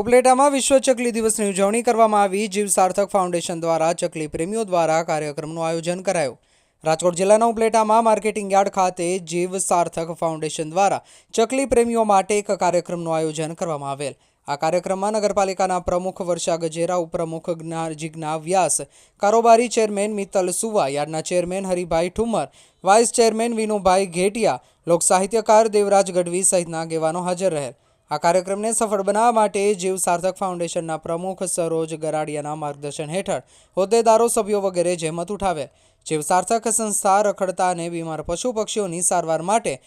ઉપલેટામાં વિશ્વ ચકલી દિવસની ઉજવણી કરવામાં આવી. જીવ સાર્થક ફાઉન્ડેશન દ્વારા ચકલી પ્રેમીઓ દ્વારા કાર્યક્રમનું આયોજન કરાયું. રાજકોટ જિલ્લાના ઉપલેટામાં માર્કેટિંગ યાર્ડ ખાતે જીવ સાર્થક ફાઉન્ડેશન દ્વારા ચકલી પ્રેમીઓ માટે એક કાર્યક્રમનું આયોજન કરવામાં આવેલ. આ કાર્યક્રમમાં નગરપાલિકાના પ્રમુખ વર્ષા ગજેરા, ઉપપ્રમુખ જ્ઞા, જિજ્ઞા વ્યાસ, કારોબારી ચેરમેન મિત્તલ સુવા, યાર્ડના chairman Haribhai Thumar, vice chairman Vinubhai Ghetiya, લોકસાહિત્યકાર Devraj Gadhvi સહિતના આગેવાનો હાજર રહેલ. આ કાર્યક્રમને સફળ બનાવવા માટે જીવ સાર્થક ફાઉન્ડેશનના પ્રમુખ સરોજ ગરાડિયાના માર્ગદર્શન હેઠળ હોદ્દેદારો, સભ્યો વગેરે જહેમત ઉઠાવે જીવ સાર્થક સંસ્થા રખડતા અને બીમાર પશુ પક્ષીઓની સારવાર માટે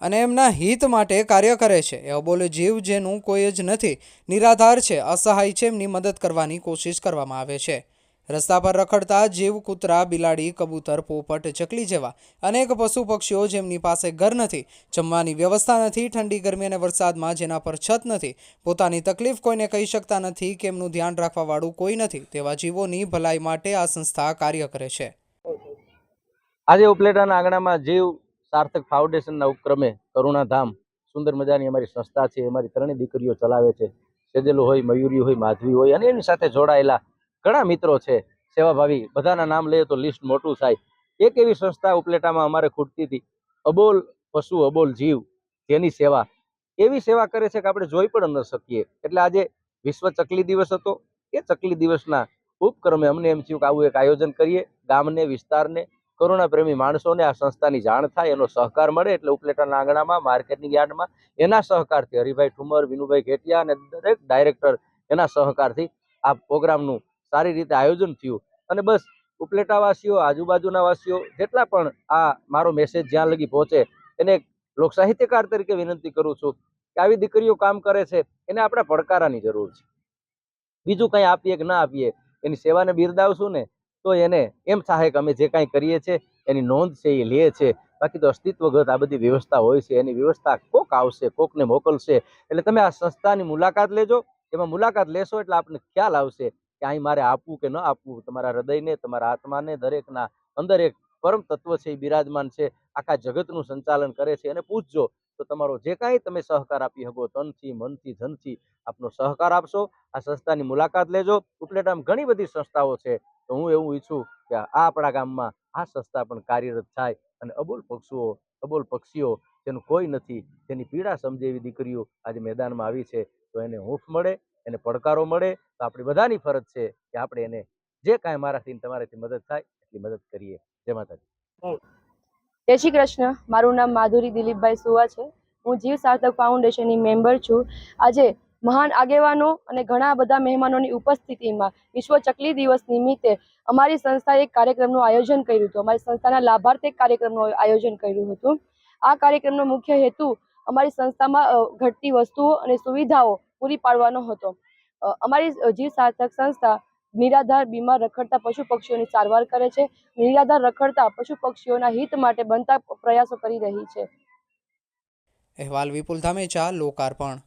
અને એમના હિત માટે કાર્ય કરે છે. એવો બોલે જીવ જેનું કોઈ જ નથી, નિરાધાર છે, અસહાય છે, એમની મદદ કરવાની કોશિશ કરવામાં આવે છે. રસ્તા પર રખડતા જીવ, કૂતરા, બિલાડી, કબૂતર, પોપટ, ચકલી જેવા અનેક પશુ પક્ષીઓ જેમની પાસે ઘર નથી, જમવાની વ્યવસ્થા નથી, ઠંડી, ગરમી અને વરસાદમાં જેના પર છત નથી, પોતાની તકલીફ કોઈને કહી શકતા નથી કે એમનું ધ્યાન રાખવાવાળું કોઈ નથી, તેવા જીવોની ભલાઈ માટે આ સંસ્થા કાર્ય કરે છે. આજે ઉપલેટાના આંગણામાં જીવ સાર્થક ફાઉન્ડેશનના ઉપક્રમે કરુણાધામ સુંદર મજાની અમારી સંસ્થા છે, અમારી ત્રણેય દીકરીઓ ચલાવે છે, સેજેલું હોય, મયુરી હોય, માધવી હોય અને એની સાથે જોડાયેલા ઘણા મિત્રો છે, સેવાભાવી, બધાના નામ લઈએ તો લિસ્ટ મોટું થાય. એક એવી સંસ્થા ઉપલેટામાં અમારે ખૂટતી હતી, અબોલ પશુ, અબોલ જીવ, જેની સેવા. એવી સેવા કરે છે કે આપણે જોઈ પણ ન શકીએ. એટલે આજે વિશ્વ ચકલી દિવસ હતો. એ ચકલી દિવસના ઉપક્રમે અમને એમ થયું કે આવું એક આયોજન કરીએ. ગામને, વિસ્તારને કરુણા પ્રેમી માણસોને આ સંસ્થાની જાણ થાય, એનો સહકાર મળે. એટલે ઉપલેટાના આંગણામાં, માર્કેટની યાર્ડમાં એના સહકારથી હરિભાઈ ઠુમર, વિનુભાઈ ઘેટિયા અને દરેક ડાયરેક્ટર એના સહકારથી આ પ્રોગ્રામનું સારી રીતે આયોજન થયું. અને બસ, ઉપલેટાવાસીઓ આજુબાજુના વાસીઓ જેટલા પણ આ મારો મેસેજ જ્યાં લગી પહોંચે, એને લોકસાહિત્યકાર તરીકે વિનંતી કરું છું કે આવી દીકરીઓ કામ કરે છે, એને આપણા પડકારાની જરૂર છે. બીજું કંઈ આપીએ કે ના આપીએ, એની સેવાને બિરદાવશું ને, તો એને એમ થાય કે અમે જે કાંઈ કરીએ છીએ, એની નોંધ છે, એ લે છે. બાકી તો અસ્તિત્વગત આ બધી વ્યવસ્થા હોય છે, એની વ્યવસ્થા કોક આવશે, કોકને મોકલશે. એટલે તમે આ સંસ્થાની મુલાકાત લેજો. એમાં મુલાકાત લેશો એટલે આપને ખ્યાલ આવશે કે અહીં મારે આપવું કે ન આપવું, તમારા હૃદયને, તમારા આત્માને, દરેકના અંદર એક પરમ તત્વ છે, એ બિરાજમાન છે, આખા જગતનું સંચાલન કરે છે. એને પૂછજો, તો તમારો જે કાંઈ તમે સહકાર આપી શકો, તનથી, મનથી, ધનથી, આપનો સહકાર આપશો. આ સંસ્થાની મુલાકાત લેજો. ઉપલેટામાં ઘણી બધી સંસ્થાઓ છે. તો હું એવું ઈચ્છું કે આ આપણા ગામમાં આ સંસ્થા પણ કાર્યરત થાય અને અબોલ પક્ષીઓ અબોલ પક્ષીઓ જેનું કોઈ નથી તેની પીડા સમજે એવી દીકરીઓ આજે મેદાનમાં આવી છે, તો એને હૂંફ મળે. એને પડકારો મળે તો આપણી બધાની ફરજ છે કે આપણે એને જે કાંઈ મારાથી તમારાથી મદદ થાય એટલી મદદ કરીએ. જય માતાજી. જય શ્રી કૃષ્ણ. મારું નામ માધુરી દિલીપભાઈ સુવા છે. હું જીવ સાર્થક ફાઉન્ડેશનની મેમ્બર છું. આજે મહાન આગેવાનો અને ઘણા બધા મહેમાનોની ઉપસ્થિતિમાં વિશ્વ ચકલી દિવસ નિમિત્તે અમારી સંસ્થાએ એક કાર્યક્રમનું આયોજન કર્યું હતું. અમારી સંસ્થાના લાભાર્થી એક કાર્યક્રમનું આયોજન કર્યું હતું. આ કાર્યક્રમનો મુખ્ય હેતુ અમારી સંસ્થામાં ઘટતી વસ્તુઓ અને સુવિધાઓ પૂરી પાડવાનો હતો. અમારી જીવ સાર્થક સંસ્થા નિરાધાર બીમાર રખડતા પશુ પક્ષીઓની સારવાર કરે છે. નિરાધાર રખડતા પશુ પક્ષીઓના હિત માટે બનતા પ્રયાસો કરી રહી છે. અહેવાલ વિપુલ ધામેચા, લોકાર્પણ.